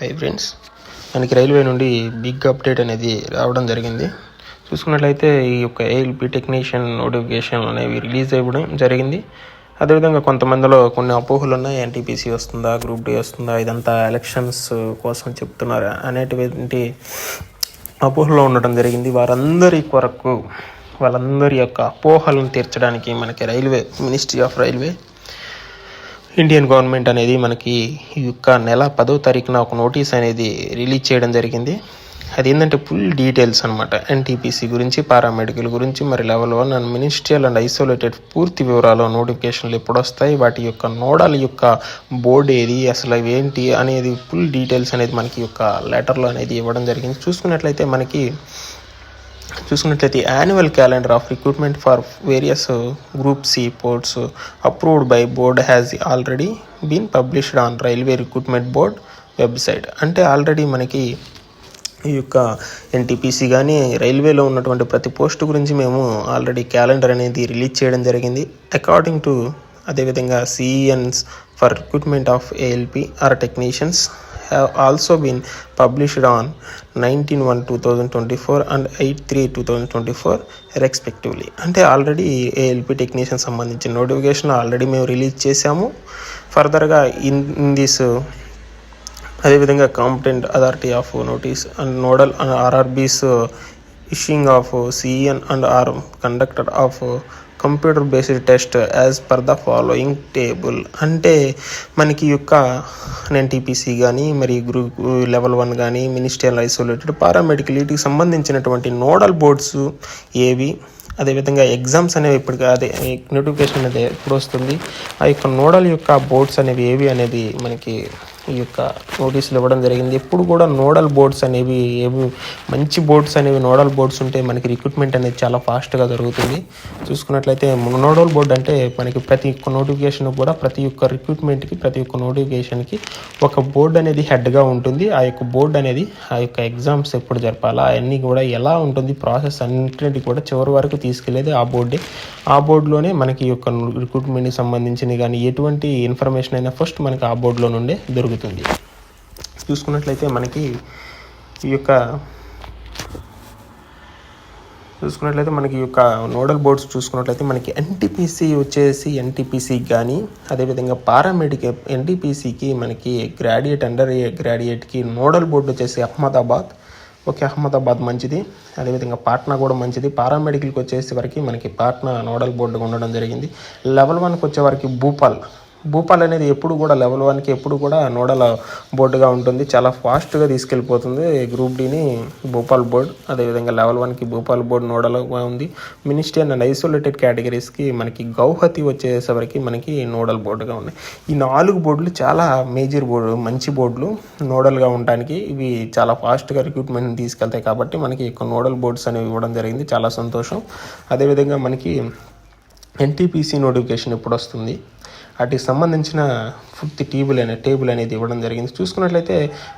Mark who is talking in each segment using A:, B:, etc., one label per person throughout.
A: Hi friends. మనకి railway నుండి big update అనేది రావడం జరిగింది. చూసుకున్నట్లయితే ఈ యొక్క ఏఎల్పి టెక్నీషియన్ నోటిఫికేషన్ అనేవి రిలీజ్ అవ్వడం జరిగింది. అదేవిధంగా కొంతమందిలో కొన్ని అపోహలు ఉన్నాయి. ఎన్టీపీసీ వస్తుందా గ్రూప్ డి వస్తుందా ఇదంతా ఎలక్షన్స్ కోసం చెప్తున్నారు అనేటువంటి అపోహలో ఉండటం జరిగింది. వారందరి కొరకు వాళ్ళందరి యొక్క అపోహలను తీర్చడానికి మనకి railway ministry of railway Indian government అనేది మనకి ఈ యొక్క నెల పదో తారీఖున ఒక నోటీస్ అనేది రిలీజ్ చేయడం జరిగింది. అది ఏంటంటే ఫుల్ డీటెయిల్స్ అనమాట ఎన్టీపీసీ గురించి పారామెడికల్ గురించి మరి level one and ministerial and isolated పూర్తి వివరాలు నోటిఫికేషన్లు ఎప్పుడు వస్తాయి వాటి యొక్క నోడల్ యొక్క బోర్డు ఏది అసలు ఏంటి అనేది ఫుల్ డీటెయిల్స్ అనేది మనకి యొక్క లెటర్లో అనేది ఇవ్వడం జరిగింది. చూసుకున్నట్లయితే మనకి చూసుకున్నట్లయితే annual calendar of recruitment for various group C ports approved by board has already been published on railway recruitment board website అంటే ఆల్రెడీ మనకి ఈ యొక్క ఎన్టీపీసీ కానీ రైల్వేలో ఉన్నటువంటి ప్రతి పోస్ట్ గురించి మేము ఆల్రెడీ క్యాలెండర్ అనేది రిలీజ్ చేయడం జరిగింది. అకార్డింగ్ టు అదేవిధంగా CENs for recruitment of ALP or technicians have also been published on nineteen one two thousand twenty four and eight three two thousand twenty four respectively అంటే already ALP technician సంబంధించిన notification already మేము release చేశాము. ఫర్దర్గా in in this అదేవిధంగా competent authority of notice and nodal and RRBs issuing of CEN and or conductor of computer based test as per the following table. అంటే మనకి యొక్క NTPC కానీ మరి గ్రూప్ లెవెల్ వన్ కానీ ministerial isolated paramedical వీటికి సంబంధించినటువంటి nodal boards ఏవి? అదేవిధంగా ఎగ్జామ్స్ అనేవి ఇప్పటికి అదే నోటిఫికేషన్ అనేది ఎప్పుడు వస్తుంది ఆ యొక్క నోడల్ యొక్క బోర్డ్స్ అనేవి ఏవి అనేది మనకి ఈ యొక్క నోటీసులు ఇవ్వడం జరిగింది. ఎప్పుడు కూడా నోడల్ బోర్డ్స్ అనేవి ఏవి మంచి బోర్డ్స్ అనేవి నోడల్ బోర్డ్స్ ఉంటే మనకి రిక్రూట్మెంట్ అనేది చాలా ఫాస్ట్గా జరుగుతుంది. చూసుకున్నట్లయితే నోడల్ బోర్డ్ అంటే మనకి ప్రతి ఒక్క నోటిఫికేషన్ కూడా ప్రతి ఒక్క రిక్రూట్మెంట్కి ప్రతి ఒక్క నోటిఫికేషన్కి ఒక బోర్డు అనేది హెడ్గా ఉంటుంది. ఆ యొక్క బోర్డు అనేది ఆ యొక్క ఎగ్జామ్స్ ఎప్పుడు జరపాలా అవన్నీ కూడా ఎలా ఉంటుంది ప్రాసెస్ అన్నింటినీ కూడా చివరి వరకు తీసుకెళ్ళేది ఆ బోర్డే ఆ బోర్డులోనే మనకి ఈ యొక్క రిక్రూట్మెంట్కి సంబంధించిన కానీ ఎటువంటి ఇన్ఫర్మేషన్ అయినా ఫస్ట్ మనకి ఆ బోర్డులో నుండే దొరుకుతుంది. చూసుకున్నట్లయితే మనకి ఈ యొక్క చూసుకున్నట్లయితే మనకి ఈ యొక్క నోడల్ బోర్డ్స్ చూసుకున్నట్లయితే మనకి ఎన్టీపీసీ వచ్చేసి ఎన్టీపీసీకి కానీ అదేవిధంగా పారామెడిక్ ఎన్టీపీసీకి మనకి గ్రాడ్యుయేట్ అండర్ గ్రాడ్యుయేట్కి నోడల్ బోర్డు వచ్చేసి అహ్మదాబాద్. ఓకే అహ్మదాబాద్ మంచిది. అదేవిధంగా పాట్నా కూడా మంచిది. పారామెడికల్కి వచ్చేసి వరకు మనకి పాట్నా నోడల్ బోర్డు ఉండడం జరిగింది. లెవెల్ వన్కి వచ్చే వరకు భూపాల్ భూపాల్ అనేది ఎప్పుడు కూడా లెవెల్ వన్కి ఎప్పుడు కూడా నోడల్ బోర్డుగా ఉంటుంది. చాలా ఫాస్ట్గా తీసుకెళ్ళిపోతుంది గ్రూప్ డిని భూపాల్ బోర్డ్. అదేవిధంగా లెవెల్ వన్కి భూపాల్ బోర్డ్ నోడల్గా ఉంది. మినిస్ట్రీ అండ్ ఐసోలేటెడ్ కేటగిరీస్కి మనకి గౌహతి వచ్చేసరికి మనకి నోడల్ బోర్డుగా ఉన్నాయి. ఈ నాలుగు బోర్డులు చాలా మేజర్ బోర్డు మంచి బోర్డులు నోడల్గా ఉండడానికి ఇవి చాలా ఫాస్ట్గా రిక్రూట్మెంట్ తీసుకెళ్తాయి కాబట్టి మనకి ఎక్కువ నోడల్ బోర్డ్స్ అనేవి ఇవ్వడం జరిగింది. చాలా సంతోషం. అదేవిధంగా మనకి ఎన్టీపీసీ నోటిఫికేషన్ ఎప్పుడు వస్తుంది వాటికి సంబంధించిన పూర్తి టేబుల్ అనే టేబుల్ అనేది ఇవ్వడం జరిగింది. చూసుకున్నట్లయితే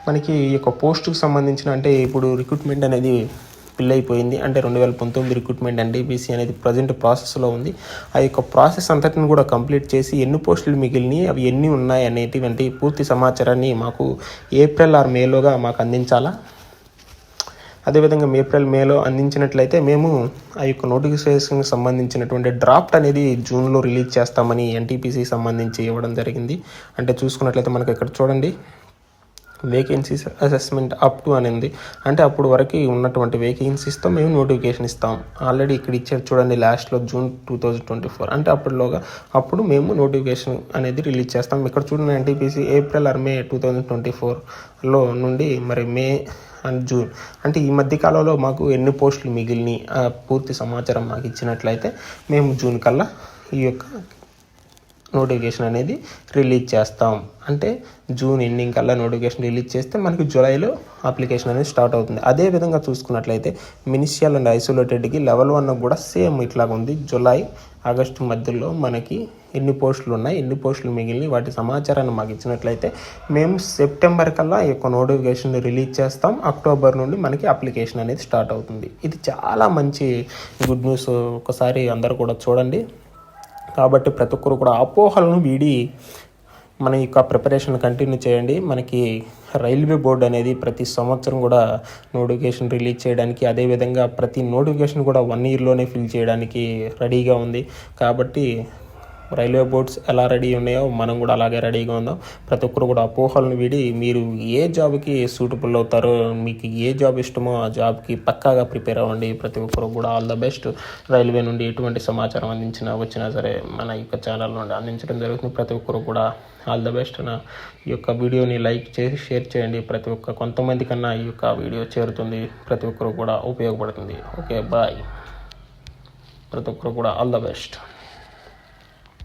A: మనకి ఈ యొక్క పోస్టుకు సంబంధించిన అంటే ఇప్పుడు రిక్రూట్మెంట్ అనేది ఫిల్ అయిపోయింది అంటే రెండు వేల పంతొమ్మిది రిక్రూట్మెంట్ ఎన్డీబీసీ అనేది ప్రజెంట్ ప్రాసెస్లో ఉంది. ఆ యొక్క ప్రాసెస్ అంతటిని కూడా కంప్లీట్ చేసి ఎన్ని పోస్టులు మిగిలినాయి అవి ఎన్ని ఉన్నాయి అనేటువంటి పూర్తి సమాచారాన్ని మాకు ఏప్రిల్ ఆర్ మేలోగా మాకు అందించాలా? అదేవిధంగా ఏప్రిల్ మేలో అందించినట్లయితే మేము ఆ యొక్క నోటిఫికేషన్కి సంబంధించినటువంటి డ్రాఫ్ట్ అనేది జూన్లో రిలీజ్ చేస్తామని ఎన్టీపీసీ సంబంధించి ఇవ్వడం జరిగింది. అంటే చూసుకున్నట్లయితే మనకి ఇక్కడ చూడండి. వేకెన్సీస్ అసెస్మెంట్ అప్ టు అనేది. అంటే అప్పుడు వరకు ఉన్నటువంటి వేకెన్సీస్తో మేము నోటిఫికేషన్ ఇస్తాం. ఆల్రెడీ ఇక్కడ ఇచ్చారు చూడండి లాస్ట్లో June two thousand twenty four అంటే అప్పటిలోగా అప్పుడు మేము నోటిఫికేషన్ అనేది రిలీజ్ చేస్తాం. ఇక్కడ చూడండి NTPC April or May two thousand twenty ఫోర్లో నుండి మరి మే అండ్ జూన్ అంటే ఈ మధ్య కాలంలో మాకు ఎన్ని పోస్టులు మిగిలినాయి ఆ పూర్తి సమాచారం మాకు ఇచ్చినట్లయితే మేము జూన్ కల్లా ఈ యొక్క నోటిఫికేషన్ అనేది రిలీజ్ చేస్తాం. అంటే జూన్ ఎండింగ్ కల్లా నోటిఫికేషన్ రిలీజ్ చేస్తే మనకి జూలైలో అప్లికేషన్ అనేది స్టార్ట్ అవుతుంది. అదే విధంగా చూసుకున్నట్లయితే మినిషియల్ అండ్ ఐసోలేటెడ్కి లెవెల్ వన్ కూడా సేమ్ ఇట్లాగా ఉంది. జూలై ఆగస్టు మధ్యలో మనకి ఎన్ని పోస్టులు ఉన్నాయి ఎన్ని పోస్టులు మిగిలిన వాటి సమాచారాన్ని మాకు ఇచ్చినట్లయితే మేము సెప్టెంబర్ కల్లా ఈ యొక్క నోటిఫికేషన్ రిలీజ్ చేస్తాం. అక్టోబర్ నుండి మనకి అప్లికేషన్ అనేది స్టార్ట్ అవుతుంది. ఇది చాలా మంచి గుడ్ న్యూస్. ఒకసారి అందరూ కూడా చూడండి. కాబట్టి ప్రతి ఒక్కరు కూడా అపోహలను వీడి మన యొక్క ప్రిపరేషన్ కంటిన్యూ చేయండి. మనకి రైల్వే బోర్డు అనేది ప్రతి సంవత్సరం కూడా నోటిఫికేషన్ రిలీజ్ చేయడానికి అదేవిధంగా ప్రతి నోటిఫికేషన్ కూడా వన్ ఇయర్లోనే ఫిల్ చేయడానికి రెడీగా ఉంది. కాబట్టి రైల్వే బోర్డ్స్ ఎలా రెడీ ఉన్నాయో మనం కూడా అలాగే రెడీగా ఉందాం. ప్రతి ఒక్కరు కూడా అపోహలను విడి మీరు ఏ జాబ్కి సూటబుల్ అవుతారో మీకు ఏ జాబ్ ఇష్టమో ఆ జాబ్కి పక్కాగా ప్రిపేర్ అవ్వండి. ప్రతి ఒక్కరు కూడా ఆల్ ద బెస్ట్. రైల్వే నుండి ఎటువంటి సమాచారం అందించినా వచ్చినా సరే మన యొక్క ఛానల్ నుండి అందించడం జరుగుతుంది. ప్రతి ఒక్కరు కూడా ఆల్ ద బెస్ట్ నా ఈ యొక్క వీడియోని లైక్ చేసి షేర్ చేయండి. ప్రతి ఒక్క కొంతమంది కన్నా ఈ యొక్క వీడియో చేరుతుంది. ప్రతి ఒక్కరు కూడా ఉపయోగపడుతుంది. Okay bye. ప్రతి ఒక్కరు కూడా ఆల్ ద బెస్ట్.